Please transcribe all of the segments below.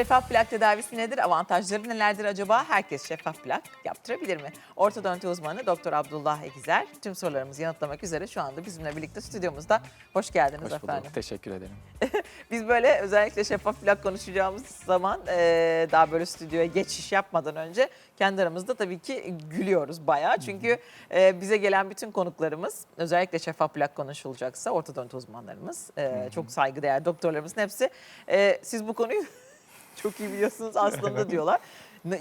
Şeffaf plak tedavisi nedir? Avantajları nelerdir acaba? Herkes şeffaf plak yaptırabilir mi? Ortodonti uzmanı Doktor Abdullah Ekizer tüm sorularımızı yanıtlamak üzere şu anda bizimle birlikte stüdyomuzda. Hoş geldiniz Hoş efendim. Teşekkür ederim. Biz böyle özellikle şeffaf plak konuşacağımız zaman eee, daha böyle stüdyoya geçiş yapmadan önce kendi aramızda tabii ki gülüyoruz bayağı. Çünkü eee, bize gelen bütün konuklarımız özellikle şeffaf plak konuşulacaksa ortodonti uzmanlarımız, eee, çok saygıdeğer doktorlarımızın hepsi eee, siz bu konuyu çok iyi biliyorsunuz aslında diyorlar.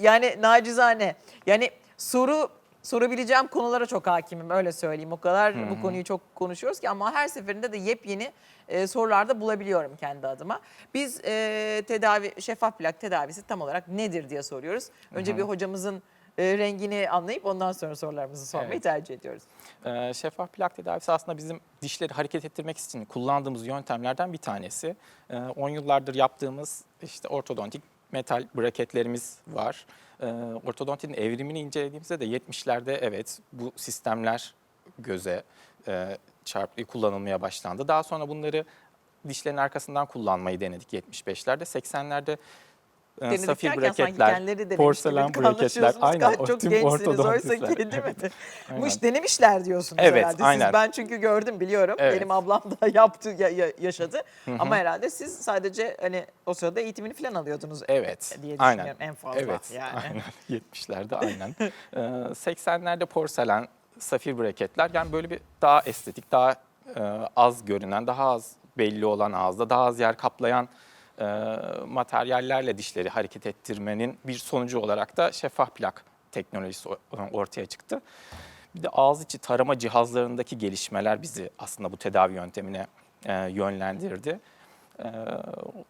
Yani nacizane yani soru sorabileceğim konulara çok hakimim öyle söyleyeyim. O kadar bu konuyu çok konuşuyoruz ki ama her seferinde de yepyeni e, sorularda bulabiliyorum kendi adıma. Biz e, tedavi şeffaf plak tedavisi tam olarak nedir diye soruyoruz. Önce bir hocamızın e, rengini anlayıp ondan sonra sorularımızı sormayı Evet. tercih ediyoruz. Ee, şeffaf plak tedavisi aslında bizim dişleri hareket ettirmek için kullandığımız yöntemlerden bir tanesi. Ee, 10 yıllardır yaptığımız işte ortodontik metal braketlerimiz var. Ee, ortodontinin evrimini incelediğimizde de 70'lerde evet bu sistemler göze e, çarpı kullanılmaya başlandı. Daha sonra bunları dişlerin arkasından kullanmayı denedik 75'lerde. 80'lerde e, Denedik safir braketler, porselen braketler. Aynen o çok gençsiniz oysa ki değil mi? Evet. Denemişler diyorsunuz Evet, herhalde. aynen. Siz, ben çünkü gördüm biliyorum. Evet. Benim ablam da yaptı, ya- ya- yaşadı. Ama herhalde siz sadece hani o sırada eğitimini falan alıyordunuz Evet. diye aynen. düşünüyorum en fazla. Evet. yani. Aynen. 70'lerde aynen. Ee, 80'lerde porselen, safir braketler yani böyle bir daha estetik, daha e, az görünen, daha az belli olan ağızda, daha az yer kaplayan e, materyallerle dişleri hareket ettirmenin bir sonucu olarak da şeffaf plak teknolojisi ortaya çıktı. Bir de ağız içi tarama cihazlarındaki gelişmeler bizi aslında bu tedavi yöntemine e, yönlendirdi. E,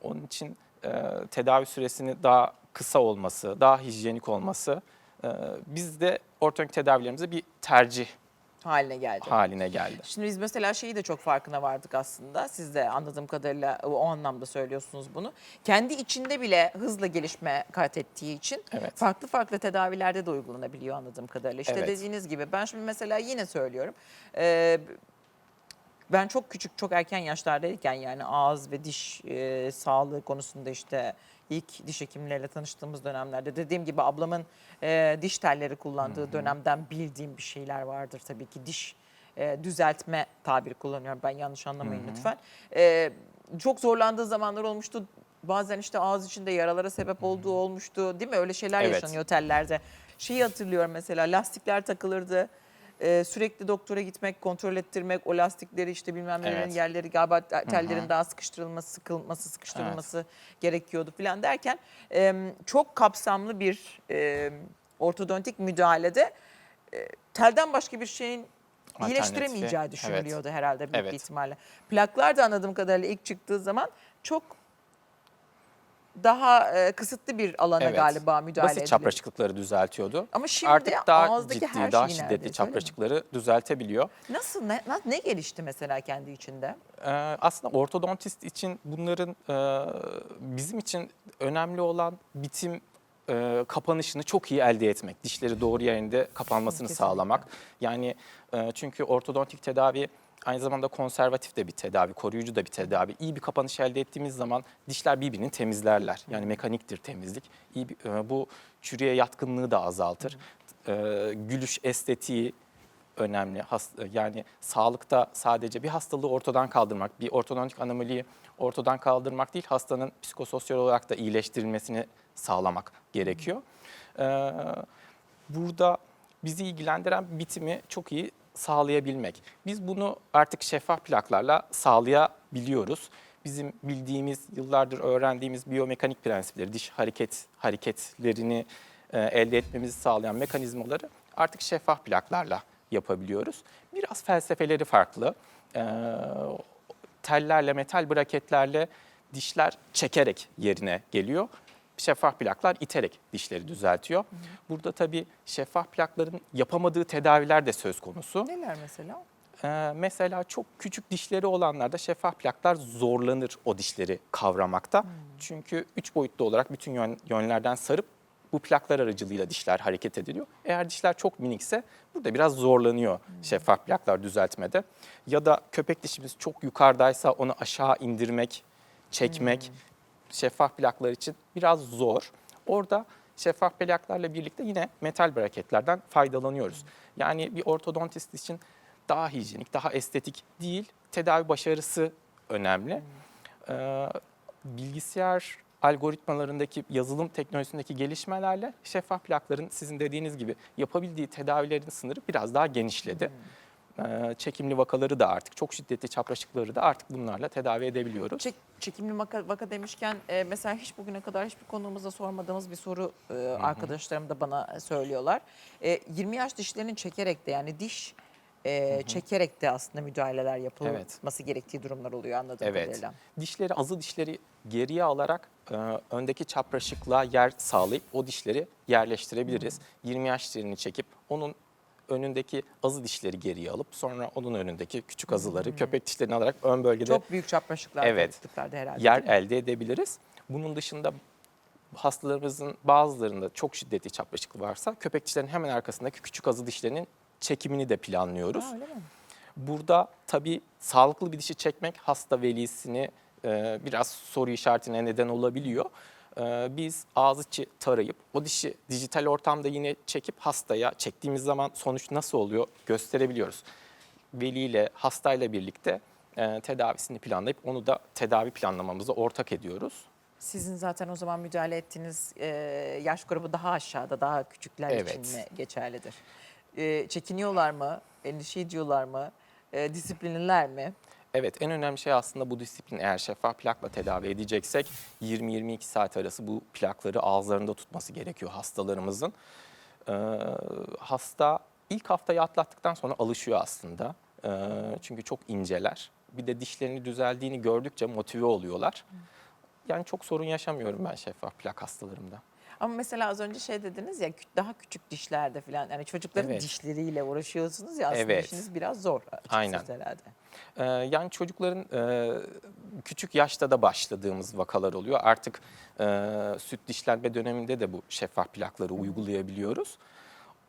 onun için e, tedavi süresini daha kısa olması, daha hijyenik olması e, bizde ortodontik tedavilerimize bir tercih Haline geldi. haline geldi. Şimdi biz mesela şeyi de çok farkına vardık aslında. Siz de anladığım kadarıyla o, anlamda söylüyorsunuz bunu. Kendi içinde bile hızla gelişme kat ettiği için Evet. farklı farklı tedavilerde de uygulanabiliyor anladığım kadarıyla. İşte Evet. dediğiniz gibi ben şimdi mesela yine söylüyorum. Ee, ben çok küçük, çok erken yaşlardayken yani ağız ve diş e, sağlığı konusunda işte ilk diş hekimleriyle tanıştığımız dönemlerde dediğim gibi ablamın e, diş telleri kullandığı dönemden bildiğim bir şeyler vardır tabii ki diş e, düzeltme tabiri kullanıyorum ben yanlış anlamayın lütfen. E, çok zorlandığı zamanlar olmuştu. Bazen işte ağız içinde yaralara sebep olduğu olmuştu değil mi? Öyle şeyler Evet. yaşanıyor tellerde. Şeyi hatırlıyorum mesela lastikler takılırdı. Ee, sürekli doktora gitmek, kontrol ettirmek, o lastikleri işte bilmem nelerin Evet. yerleri galiba tellerin daha sıkıştırılması, sıkılması, sıkıştırılması gerekiyordu falan derken e, çok kapsamlı bir e, ortodontik müdahalede e, telden başka bir şeyin iyileştiremeyeceği evet. düşünülüyordu herhalde büyük Evet. ihtimalle. Plaklar da anladığım kadarıyla ilk çıktığı zaman çok daha e, kısıtlı bir alana Evet. galiba müdahale Basit edildi. çapraşıklıkları düzeltiyordu. Ama şimdi Artık daha ağızdaki ciddi, her daha şeyi şiddetli neredeyse, öyle mi? çapraşıkları düzeltebiliyor. Nasıl ne, na- ne gelişti mesela kendi içinde? Ee, aslında ortodontist için bunların e, bizim için önemli olan bitim e, kapanışını çok iyi elde etmek. Dişleri doğru yerinde kapanmasını Kesinlikle. sağlamak. Yani e, çünkü ortodontik tedavi aynı zamanda konservatif de bir tedavi, koruyucu da bir tedavi. İyi bir kapanış elde ettiğimiz zaman dişler birbirini temizlerler. Yani mekaniktir temizlik. İyi bir, e, bu çürüye yatkınlığı da azaltır. E, gülüş estetiği önemli. Has- Yani sağlıkta sadece bir hastalığı ortadan kaldırmak, bir ortodontik anomaliyi ortadan kaldırmak değil, hastanın psikososyal olarak da iyileştirilmesini sağlamak gerekiyor. Ee, burada bizi ilgilendiren bitimi çok iyi sağlayabilmek. Biz bunu artık şeffaf plaklarla sağlayabiliyoruz. Bizim bildiğimiz, yıllardır öğrendiğimiz biyomekanik prensipleri, diş hareket hareketlerini e, elde etmemizi sağlayan mekanizmaları artık şeffaf plaklarla yapabiliyoruz. Biraz felsefeleri farklı. Ee, tellerle, metal braketlerle dişler çekerek yerine geliyor. Şeffaf plaklar iterek dişleri düzeltiyor. Burada tabii şeffaf plakların yapamadığı tedaviler de söz konusu. Neler mesela? Ee, mesela çok küçük dişleri olanlarda şeffaf plaklar zorlanır o dişleri kavramakta. Çünkü üç boyutlu olarak bütün yön- yönlerden sarıp bu plaklar aracılığıyla dişler hareket ediliyor. Eğer dişler çok minikse burada biraz zorlanıyor şeffaf plaklar düzeltmede. Ya da köpek dişimiz çok yukarıdaysa onu aşağı indirmek, çekmek şeffaf plaklar için biraz zor. Orada şeffaf plaklarla birlikte yine metal braketlerden faydalanıyoruz. Yani bir ortodontist için daha hijyenik, daha estetik değil, tedavi başarısı önemli. Ee, bilgisayar algoritmalarındaki yazılım teknolojisindeki gelişmelerle şeffaf plakların sizin dediğiniz gibi yapabildiği tedavilerin sınırı biraz daha genişledi. Ee, çekimli vakaları da artık çok şiddetli çapraşıkları da artık bunlarla tedavi edebiliyoruz. Çek, çekimli vaka, vaka demişken e, mesela hiç bugüne kadar hiçbir konuğumuza sormadığımız bir soru e, arkadaşlarım da bana söylüyorlar. E, 20 yaş dişlerini çekerek de yani diş e, çekerek de aslında müdahaleler yapılması gerektiği durumlar oluyor anladığım Evet. kadarıyla. Dişleri, azı dişleri geriye alarak e, öndeki çapraşıklığa yer sağlayıp o dişleri yerleştirebiliriz. 20 yaş dişlerini çekip onun önündeki azı dişleri geriye alıp sonra onun önündeki küçük azıları köpek dişlerini alarak ön bölgede Çok büyük çapraşıklar Evet. herhalde. yer elde edebiliriz. Bunun dışında hastalarımızın bazılarında çok şiddetli çapraşıklı varsa köpek dişlerinin hemen arkasındaki küçük azı dişlerinin çekimini de planlıyoruz. Ha, öyle mi? Burada tabii sağlıklı bir dişi çekmek hasta velisini e, biraz soru işaretine neden olabiliyor. E, biz ağız içi tarayıp o dişi dijital ortamda yine çekip hastaya çektiğimiz zaman sonuç nasıl oluyor gösterebiliyoruz. Veliyle hastayla birlikte e, tedavisini planlayıp onu da tedavi planlamamıza ortak ediyoruz. Sizin zaten o zaman müdahale ettiğiniz e, yaş grubu daha aşağıda, daha küçükler Evet. için mi geçerlidir? E, çekiniyorlar mı? Endişe ediyorlar mı? E, disiplinliler mi? Evet en önemli şey aslında bu disiplin eğer şeffaf plakla tedavi edeceksek 20-22 saat arası bu plakları ağızlarında tutması gerekiyor hastalarımızın. Ee, hasta ilk haftayı atlattıktan sonra alışıyor aslında. Ee, çünkü çok inceler. Bir de dişlerini düzeldiğini gördükçe motive oluyorlar. Yani çok sorun yaşamıyorum ben şeffaf plak hastalarımda. Ama mesela az önce şey dediniz ya daha küçük dişlerde falan yani çocukların Evet. dişleriyle uğraşıyorsunuz ya aslında Evet. işiniz biraz zor Aynen. herhalde. Ee, yani çocukların e, küçük yaşta da başladığımız vakalar oluyor. Artık e, süt dişlenme döneminde de bu şeffaf plakları uygulayabiliyoruz.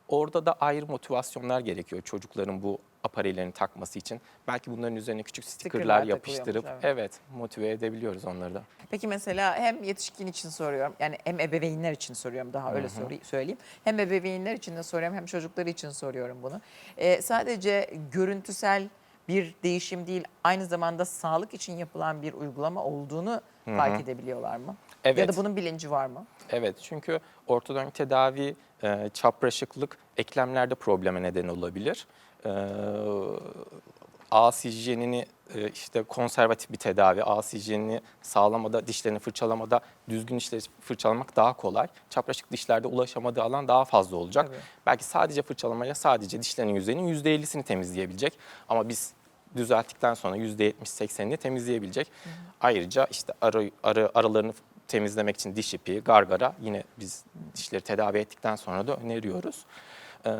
Orada da ayrı motivasyonlar gerekiyor çocukların bu apareylerini takması için. Belki bunların üzerine küçük Stickerlar yapıştırıp evet. evet motive edebiliyoruz onları da. Peki mesela hem yetişkin için soruyorum yani hem ebeveynler için soruyorum daha öyle soru- söyleyeyim. Hem ebeveynler için de soruyorum hem çocukları için soruyorum bunu. Ee, sadece görüntüsel bir değişim değil aynı zamanda sağlık için yapılan bir uygulama olduğunu fark edebiliyorlar mı? Ya Evet. da bunun bilinci var mı? Evet çünkü ortodontik tedavi e, çapraşıklık eklemlerde probleme neden olabilir. E, ağız hijyenini e, işte konservatif bir tedavi, ağız hijyenini sağlamada, dişlerini fırçalamada düzgün dişleri fırçalamak daha kolay. Çapraşık dişlerde ulaşamadığı alan daha fazla olacak. Tabii. Belki sadece fırçalamayla sadece dişlerin yüzeyinin %50'sini temizleyebilecek. Ama biz düzelttikten sonra %70-80'ini temizleyebilecek. Ayrıca işte arı, arı, aralarını temizlemek için diş ipi, gargara yine biz dişleri tedavi ettikten sonra da öneriyoruz. Ee,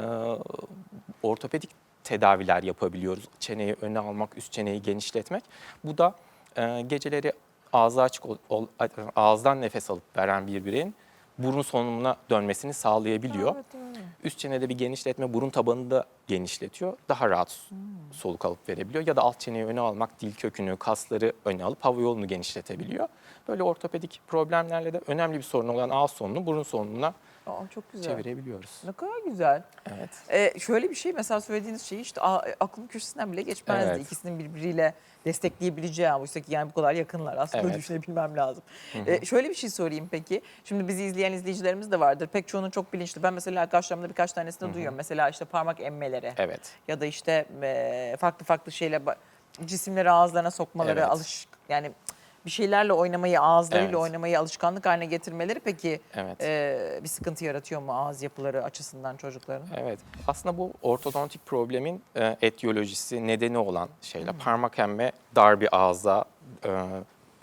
ortopedik tedaviler yapabiliyoruz. Çeneyi öne almak, üst çeneyi genişletmek. Bu da e, geceleri ağzı açık ol- ol- ağızdan nefes alıp veren bir bireyin burun solunumuna dönmesini sağlayabiliyor. Üst çenede bir genişletme burun tabanını da genişletiyor. Daha rahat soluk alıp verebiliyor. Ya da alt çeneyi öne almak dil kökünü, kasları öne alıp hava yolunu genişletebiliyor. Böyle ortopedik problemlerle de önemli bir sorun olan ağız solunumunu burun solunumuna Aa, çok güzel. çevirebiliyoruz. Ne kadar güzel. Evet. Ee, şöyle bir şey mesela söylediğiniz şey işte a- aklım köşesinden bile geçmezdi. Evet. İkisinin birbiriyle destekleyebileceği oysa ki yani bu kadar yakınlar aslında Evet. düşünebilmem lazım. Ee, şöyle bir şey sorayım peki. Şimdi bizi izleyen izleyicilerimiz de vardır. Pek çoğunun çok bilinçli. Ben mesela arkadaşlarımda birkaç tanesini duyuyorum. Mesela işte parmak emmeleri Evet. ya da işte e, farklı farklı şeyle ba- cisimleri ağızlarına sokmaları Evet. alış yani bir şeylerle oynamayı ağızlarıyla Evet. oynamayı alışkanlık haline getirmeleri peki Evet. e, bir sıkıntı yaratıyor mu ağız yapıları açısından çocukların? Evet. Aslında bu ortodontik problemin e, etiyolojisi, nedeni olan şeyler. Parmak emme dar bir ağza, e,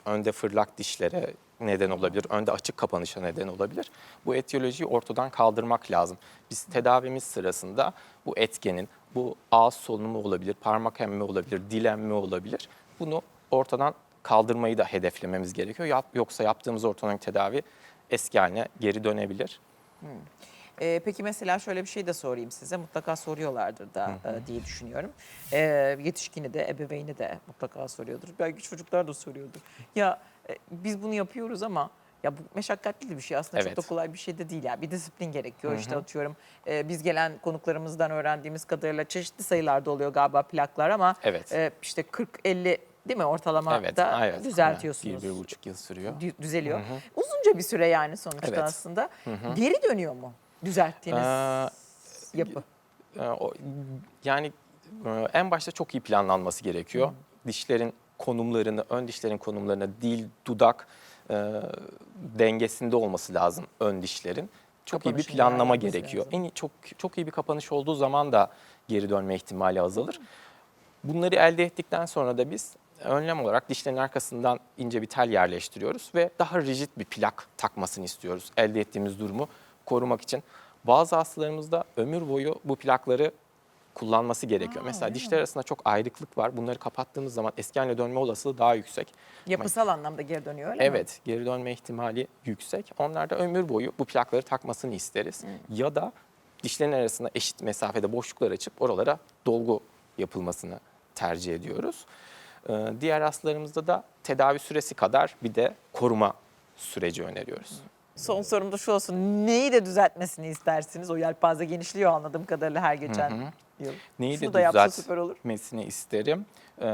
önde fırlak dişlere neden olabilir. Önde açık kapanışa neden olabilir. Bu etiyolojiyi ortadan kaldırmak lazım. Biz tedavimiz sırasında bu etkenin, bu ağız solunumu olabilir, parmak emme olabilir, dil emme olabilir. Bunu ortadan kaldırmayı da hedeflememiz gerekiyor. Yap- Yoksa yaptığımız ortodontik tedavi eski haline geri dönebilir. Ee, peki mesela şöyle bir şey de sorayım size. Mutlaka soruyorlardır da e, diye düşünüyorum. Ee, yetişkini de ebeveyni de mutlaka soruyordur. Belki çocuklar da soruyordur. Ya e, biz bunu yapıyoruz ama ya bu meşakkatli bir şey aslında Evet. çok da kolay bir şey de değil ya. Bir disiplin gerekiyor Hı işte hı. atıyorum. e, biz gelen konuklarımızdan öğrendiğimiz kadarıyla çeşitli sayılarda oluyor galiba plaklar ama Evet. e, işte 40-50 değil mi ortalama evet, da evet. düzeltiyorsunuz. Bir, bir buçuk yıl sürüyor. Dü- düzeliyor. Uzunca bir süre yani sonuçta Evet. aslında. Geri dönüyor mu düzelttiğiniz Ee, yapı? Ee, o- Yani e, en başta çok iyi planlanması gerekiyor. Dişlerin konumlarını, ön dişlerin konumlarını, dil, dudak e, dengesinde olması lazım ön dişlerin. Çok iyi bir Kapanışın planlama gerekiyor. lazım. En iyi, çok çok iyi bir kapanış olduğu zaman da geri dönme ihtimali azalır. Bunları elde ettikten sonra da biz önlem olarak dişlerin arkasından ince bir tel yerleştiriyoruz ve daha rigid bir plak takmasını istiyoruz elde ettiğimiz durumu korumak için. Bazı hastalarımızda ömür boyu bu plakları kullanması gerekiyor. Aa, Mesela dişler arasında çok ayrıklık var. Bunları kapattığımız zaman eski haline dönme olasılığı daha yüksek. Yapısal anlamda geri dönüyor öyle mi? Evet, geri dönme ihtimali yüksek. Onlar da ömür boyu bu plakları takmasını isteriz. Ya da dişlerin arasında eşit mesafede boşluklar açıp oralara dolgu yapılmasını tercih ediyoruz. Ee, Diğer hastalarımızda da tedavi süresi kadar bir de koruma süreci öneriyoruz. Son sorum da şu olsun. Neyi de düzeltmesini istersiniz? O yelpaze genişliyor anladığım kadarıyla her geçen yıl. Neyi Şunu de da düzeltmesini isterim. Ee,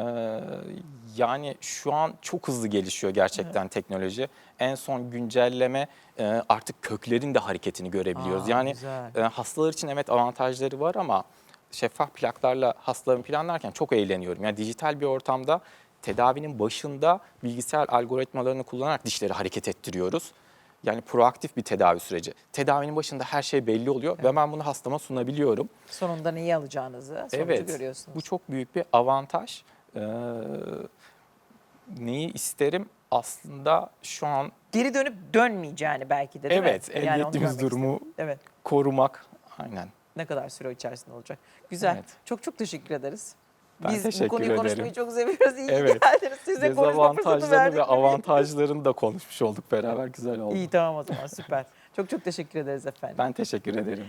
yani şu an çok hızlı gelişiyor gerçekten teknoloji. En son güncelleme e, artık köklerin de hareketini görebiliyoruz. Aa, yani güzel. e, hastalar için evet avantajları var ama şeffaf plaklarla hastalarımı planlarken çok eğleniyorum. Yani dijital bir ortamda tedavinin başında bilgisayar algoritmalarını kullanarak dişleri hareket ettiriyoruz. Yani proaktif bir tedavi süreci. Tedavinin başında her şey belli oluyor ve ben bunu hastama sunabiliyorum. Sonunda neyi alacağınızı sonucu Evet, görüyorsunuz. bu çok büyük bir avantaj. Ee, neyi isterim? Aslında şu an Geri dönüp dönmeyeceğini belki de değil evet mi? elde Yani onu ettiğimiz durumu istedim. Evet. korumak. Aynen. Ne kadar süre içerisinde olacak. Güzel. Evet. Çok çok teşekkür ederiz. Ben Biz bu teşekkür konuyu ederim. konuşmayı çok seviyoruz. İyi Evet. geldiniz. Siz de konuşma fırsatı ve avantajlarını da konuşmuş olduk beraber. Güzel oldu. İyi tamam o zaman süper. Çok çok teşekkür ederiz efendim. Ben teşekkür ederim.